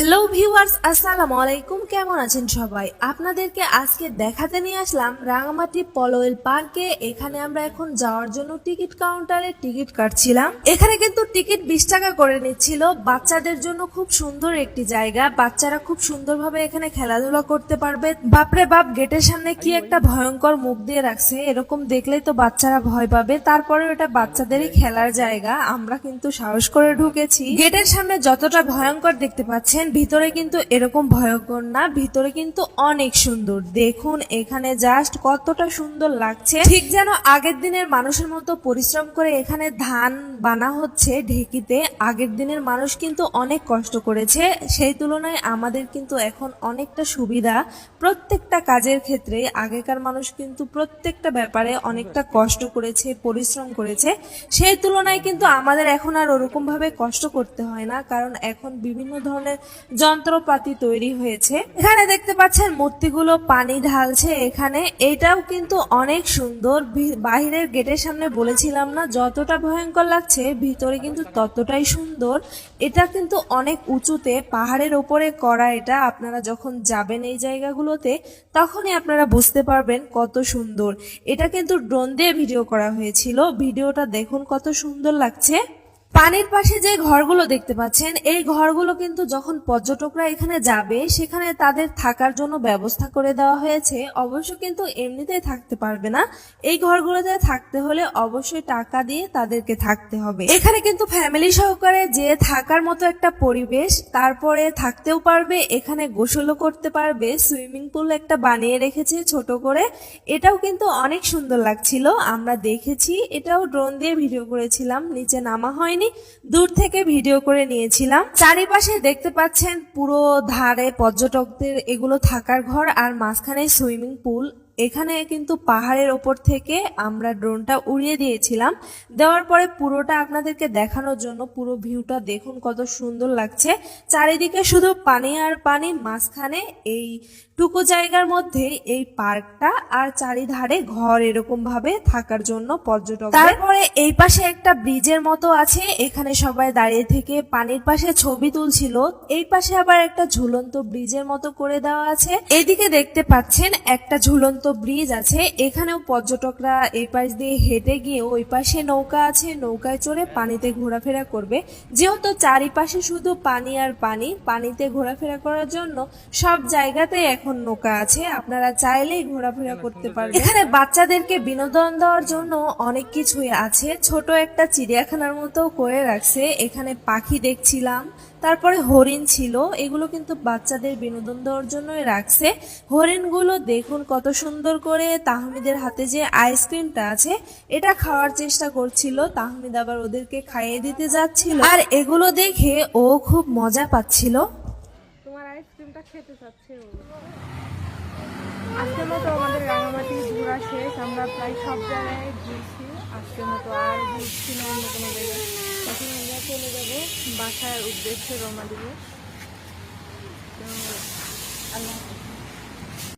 Hello viewers আসসালামু আলাইকুম কেমন আছেন সবাই? আপনাদেরকে আজকে দেখাতে নিয়ে আসলাম রাঙামাটি পলোয়েল পার্কে। এখানে আমরা এখন যাওয়ার জন্য টিকিট কাউন্টারে টিকিট কাটছিলাম। এখানে কিন্তু টিকিট বিশ টাকা করে নিচ্ছিল। বাচ্চাদের জন্য খুব সুন্দর একটি জায়গা। বাচ্চারা খুব সুন্দরভাবে এখানে খেলাধুলা করতে পারবে। বাপরে বাপ, গেটের সামনে কি একটা ভয়ঙ্কর মুখ দিয়ে রাখছে। এরকম দেখলেই তো বাচ্চারা ভয় পাবে। তারপরে ওটা বাচ্চাদেরই খেলার জায়গা। আমরা কিন্তু সাহস করে ঢুকেছি। গেটের সামনে যতটা ভয়ঙ্কর দেখতে পাচ্ছেন ভিতরে কিন্তু এরকম ভয়ঙ্কর না, ভিতরে কিন্তু অনেক সুন্দর। দেখুন, এখানে জাস্ট কতটা সুন্দর লাগছে। ঠিক যেন আগের দিনের মানুষের মতো পরিশ্রম করে এখানে ধান বানা হচ্ছে ঢেকিতে, আগের দিনের মানুষ কিন্তু অনেক কষ্ট করেছে। সেই তুলনায় আমাদের কিন্তু এখন অনেকটা সুবিধা। প্রত্যেকটা কাজের ক্ষেত্রে আগেকার মানুষ কিন্তু প্রত্যেকটা ব্যাপারে অনেকটা কষ্ট করেছে, পরিশ্রম করেছে। সেই তুলনায় কিন্তু আমাদের এখন আর ওরকম ভাবে কষ্ট করতে হয় না, কারণ এখন বিভিন্ন ধরনের যন্ত্রপাতি তৈরি হয়েছে। এখানে দেখতে পাচ্ছেন মূর্তিগুলো পানি ঢালছে। এখানে এটাও কিন্তু অনেক সুন্দর। বাহিরের গেটের সামনে বলেছিলাম না, যতটা ভয়ঙ্কর লাগছে, ভিতরে কিন্তু ততটাই সুন্দর। এটা কিন্তু অনেক উঁচুতে, পাহাড়ের ওপরে করা এটা। আপনারা যখন যাবেন এই জায়গাগুলোতে, তখনই আপনারা বুঝতে পারবেন কত সুন্দর। এটা কিন্তু ড্রোন দিয়ে ভিডিও করা হয়েছিল। ভিডিওটা দেখুন কত সুন্দর লাগছে। পানির পাশে যে ঘরগুলো দেখতে পাচ্ছেন, এই ঘরগুলো কিন্তু যখন পর্যটকরা এখানে যাবে, সেখানে তাদের থাকার জন্য ব্যবস্থা করে দেওয়া হয়েছে। অবশ্য কিন্তু এমনিতেই থাকতে পারবে না। এই ঘরগুলোতে থাকতে হলে অবশ্যই টাকা দিয়ে তাদেরকে থাকতে হবে। এখানে কিন্তু ফ্যামিলি সহকারে যে থাকার মতো একটা পরিবেশ, তারপরে থাকতেও পারবে, এখানে গোসলও করতে পারবে, সুইমিং পুল একটা বানিয়ে রেখেছে ছোট করে। এটাও কিন্তু অনেক সুন্দর লাগছিল। আমরা দেখেছি, এটাও ড্রোন দিয়ে ভিডিও করেছিলাম, নিচে নামা হয়নি। দূর থেকে ভিডিও করে নিয়েছিলাম। চারিপাশে দেখতে পাচ্ছেন পুরো ধারে পর্যটকদের এগুলো থাকার ঘর আর মাঝখানে সুইমিং পুল। এখানে কিন্তু পাহাড়ের ওপর থেকে আমরা ড্রোনটা উড়িয়ে দিয়েছিলাম। দেওয়ার পরে পুরোটা আপনাদেরকে দেখানোর জন্য পুরো ভিউটা দেখুন কত সুন্দর লাগছে। চারিদিকে শুধু পানি আর পানি, মাঝখানে এই টুকু জায়গার মধ্যে এই পার্কটা আর চারিধারে ঘর এরকম ভাবে থাকার জন্য পর্যটক তারপরে এই পাশে একটা ব্রিজের মতো আছে, এখানে সবাই দাঁড়িয়ে থেকে পানির পাশে ছবি তুলছিল। এই পাশে আবার একটা ঝুলন্ত ব্রিজের মতো করে দেওয়া আছে। এদিকে দেখতে পাচ্ছেন একটা ঝুলন্ত ব্রিজ আছে এখানেও পর্যটকরা এই পাশ দিয়ে হেঁটে গিয়ে ওই পাশে নৌকা আছে নৌকায় চড়ে পানিতে ঘোরাফেরা করবে। যেহেতু চারিপাশে শুধু পানি আর পানি পানিতে ঘোরাফেরা করার জন্য সব জায়গাতেই এখন নৌকা আছে। আপনারা চাইলেই ঘোরাফেরা করতে পারবেন। এখানে বাচ্চাদেরকে বিনোদন দেওয়ার জন্য অনেক কিছুই আছে। ছোট একটা চিড়িয়াখানার মতো করে রাখছে। এখানে পাখি দেখছিলাম তারপরে হরিণ ছিল, এগুলো কিন্তু বাচ্চাদের বিনোদন দেওয়ার জন্যই রাখছে। হরিণগুলো দেখুন কত সুন্দর করে তাহমিদের হাতে যে আইসক্রিমটা আছে, এটা খাওয়ার চেষ্টা করছিল। তাহমিদ আবার ওদেরকে খাইয়ে দিতে যাচ্ছিল। আর এগুলো দেখে ও খুব মজা পাচ্ছিল। তোমার আইসক্রিমটা খেতে চাচ্ছে আজকের মতো আমাদের রাঙামাটি ঘোরা শেষ। আমরা প্রায় সব জায়গায় ঘুরছি। আজকের মতো আর ঘুরছি না, অন্য কোনো জায়গায়। তখন আমরা চলে যাব বাসার উদ্দেশ্যে রমা দিব তো আল্লাহ।